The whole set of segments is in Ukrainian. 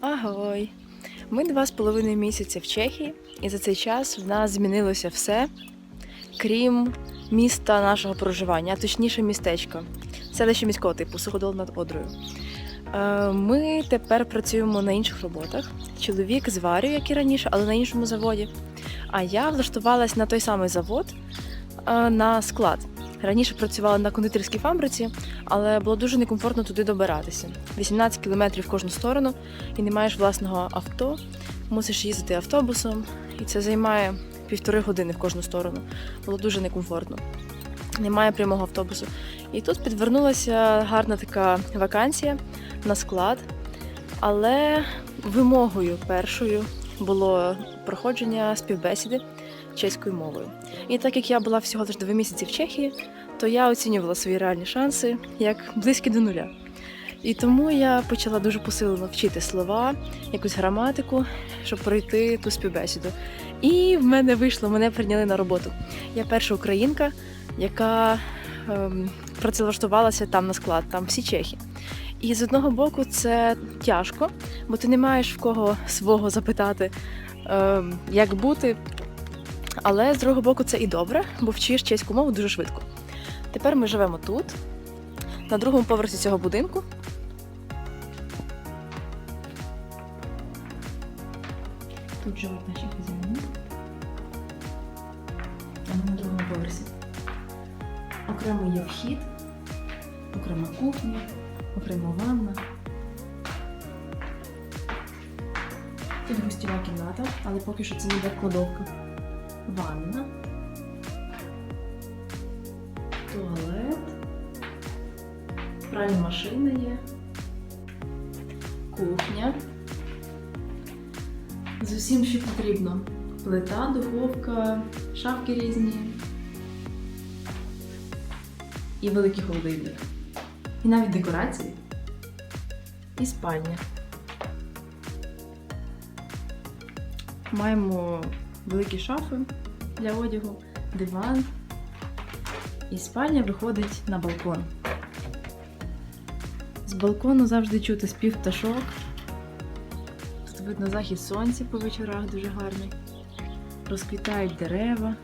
Агой! Ми два з половиною місяці в Чехії, і за цей час в нас змінилося все, крім міста нашого проживання, а точніше містечка, селище міського типу, Суходол над Одрою. Е, Ми тепер працюємо на інших роботах. Чоловік зварює, як і раніше, але на іншому заводі. А я влаштувалась на той самий завод е, на склад. Раніше працювала на кондитерській фабриці, але було дуже некомфортно туди добиратися. 18 кілометрів в кожну сторону, і не маєш власного авто, мусиш їздити автобусом, і це займає півтори години в кожну сторону. Було дуже некомфортно. Немає прямого автобусу. І тут підвернулася гарна така вакансія на склад, але вимогою першою було проходження співбесіди чеською мовою. І так як я була всього лише два місяці в Чехії, то я оцінювала свої реальні шанси як близькі до нуля. І тому я почала дуже посилено вчити слова, якусь граматику, щоб пройти ту співбесіду. І в мене вийшло, мене прийняли на роботу. Я перша українка, яка ем, працевлаштувалася там на склад, там всі чехи. І з одного боку це тяжко, бо ти не маєш в кого свого запитати, ем, як бути. Але з другого боку, це і добре, бо вчиш чеську мову дуже швидко. Тепер ми живемо тут, на другому поверсі цього будинку. Тут живуть наші хазяїни. А ми на другому поверсі. Окремо є вхід, окрема кухня, окрема ванна. Тут гостєва кімната, але поки що це не кладовка. Ванна. Туалет. Пральна машина є. Кухня. З усім, що потрібно. Плита, духовка, шафки різні. І великий холодильник. І навіть декорації. І спальня. Маємо великі шафи для одягу, диван. І спальня виходить на балкон. З балкону завжди чути спів пташок. Тут видно захід сонця по вечорах дуже гарний. Розквітають дерева.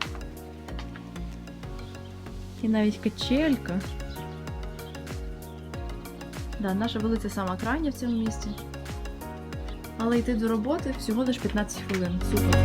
І навіть качелька. Да, наша вулиця сама крайня в цьому місті. Але йти до роботи всього лише 15 хвилин. Супер.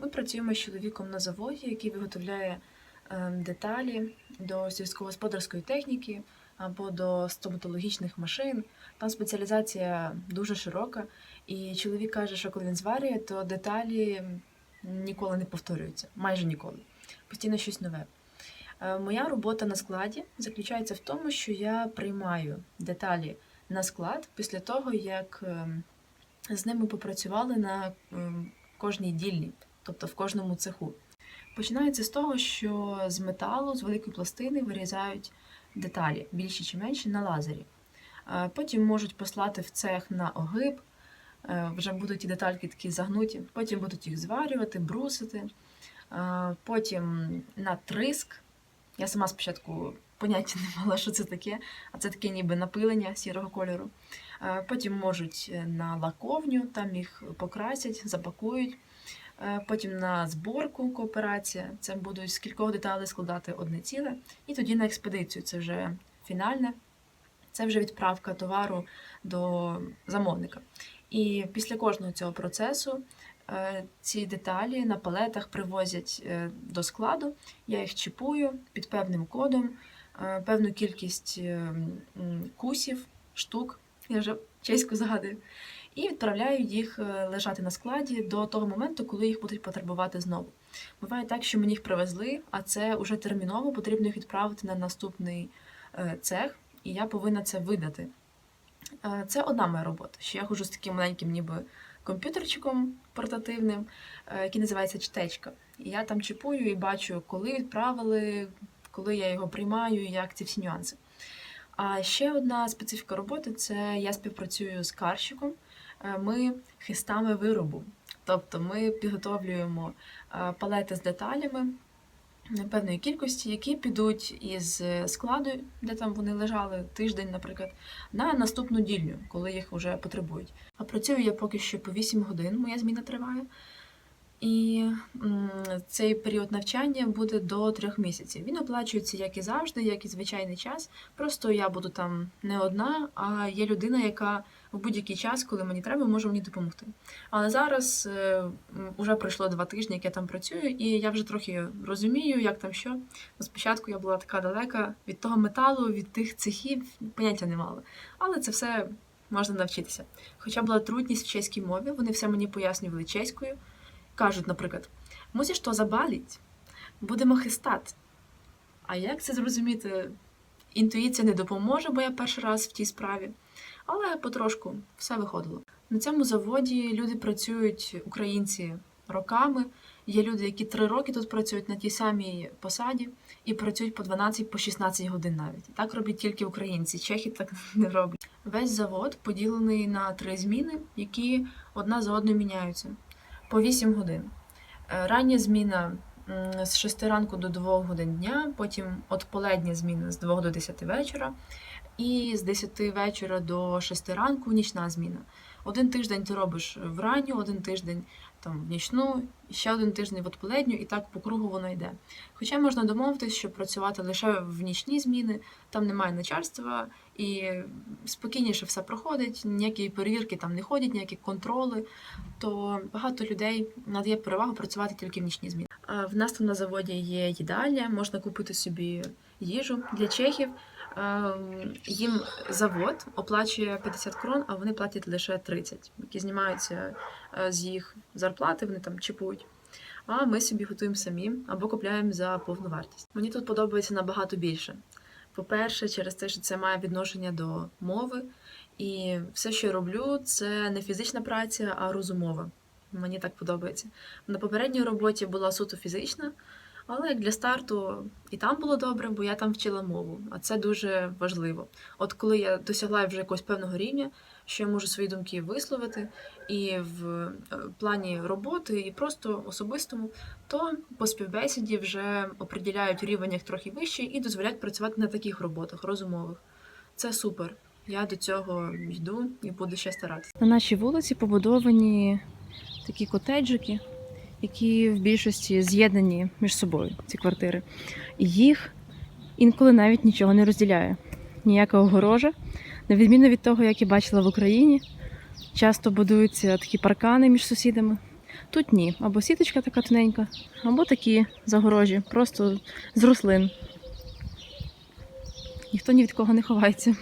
Ми працюємо з чоловіком на заводі, який виготовляє ем, деталі до сільськогосподарської техніки або до стоматологічних машин. Там спеціалізація дуже широка, і чоловік каже, що коли він зварює, то деталі ніколи не повторюються, майже ніколи. Постійно щось нове. Е, Моя робота на складі заключається в тому, що я приймаю деталі на склад після того, як ем, з ними попрацювали на ем, кожній дільні, тобто в кожному цеху. Починається з того, що з металу, з великої пластини вирізають деталі, більші чи менші, на лазері. Е, Потім можуть послати в цех на огиб, е, вже будуть ті детальки такі загнуті, потім будуть їх зварювати, брусити. Е, Потім на триск. Я сама спочатку поняття не мала, що це таке, а це таке ніби напилення сірого кольору. Потім можуть на лаковню, там їх покрасять, запакують. Е, Потім на зборку кооперація. Це будуть з кількох деталей складати одне ціле. І тоді на експедицію це вже фінальне, це вже відправка товару до замовника. І після кожного цього процесу е, ці деталі на палетах привозять е, до складу. Я їх чіпую під певним кодом, певну кількість е, кусів, штук я вже чеську загадую, і відправляю їх е, лежати на складі до того моменту, коли їх будуть потребувати знову. Буває так, що мені їх привезли, а це вже терміново потрібно їх відправити на наступний е, цех, і я повинна це видати. Е, Це одна моя робота. Ще я ходжу з таким маленьким ніби комп'ютерчиком портативним, який називається чтечка. І я там чіпую і бачу, коли відправили, коли я його приймаю, як ці всі нюанси. А ще одна специфіка роботи це я співпрацюю з карщиком. Е, Ми хистами виробу. Тобто ми підготовлюємо е, палети з деталями е, певної кількості, які підуть із складу, де там вони лежали тиждень, наприклад, на наступну дільню, коли їх вже потребують. А працюю я поки що по 8 годин, моя зміна триває. І цей період навчання буде до трьох місяців. Він оплачується як і завжди, як і звичайний час. Просто я буду там не одна, а є людина, яка в будь-який час, коли мені треба, може мені допомогти. Але зараз е, м, уже пройшло два тижні, як я там працюю, і я вже трохи розумію, як там що. Ну, Спочатку я була така далека від того металу, від тих цехів, поняття не мала. Але це все можна навчитися. Хоча була трудність в чеській мові, вони все мені пояснювали чеською. Кажуть, наприклад, мусиш то забаліть, будемо хистати. А як це зрозуміти? Інтуїція не допоможе, бо я перший раз в тій справі. Але потрошку все виходило. На цьому заводі люди працюють, українці, роками. Є люди, які три роки тут працюють на тій самій посаді і працюють по 12 по 16 годин навіть. Так роблять тільки українці. Чехи так не роблять. Весь завод поділений на три зміни, які одна за одною міняються по 8 годин. Е, Рання зміна з 6 ранку до 2 годин дня, потім отполедня зміна з 2 до 10 вечора, і з 10 вечора до 6 ранку нічна зміна. Один тиждень ти робиш вранню, один тиждень там в нічну, ще один тиждень в отполедню, і так по кругу воно йде. Хоча можна домовитись, що працювати лише в нічні зміни, там немає начальства, і спокійніше все проходить, ніякі перевірки там не ходять, ніякі контроли то багато людей надає перевагу працювати тільки в нічні зміни. В нас там на заводі є їдальня, можна купити собі їжу для чехів. Ем, Їм завод оплачує 50 крон, а вони платять лише 30, які знімаються е, з їх зарплати, вони там чіпують. А ми собі готуємо самі або купляємо за повну вартість. Мені тут подобається набагато більше. По-перше, через те, що це має відношення до мови, і все, що я роблю, це не фізична праця, а розумова. Мені так подобається. На попередній роботі була суто фізична, але як для старту і там було добре, бо я там вчила мову, а це дуже важливо. От коли я досягла вже якогось певного рівня, що я можу свої думки висловити, і в е, плані роботи, і просто особистому, то по співбесіді вже определяють рівень як трохи вищий і дозволяють працювати на таких роботах розумових. Це супер. Я до цього йду і буду ще старатися. На нашій вулиці побудовані такі котеджики, які в більшості з'єднані між собою, ці квартири. І їх інколи навіть нічого не розділяє. Ніяка огорожа. На відміну від того, як я бачила в Україні, часто будуються такі паркани між сусідами. Тут ні, або сіточка така тоненька, або такі загорожі, просто з рослин. Ніхто ні від кого не ховається.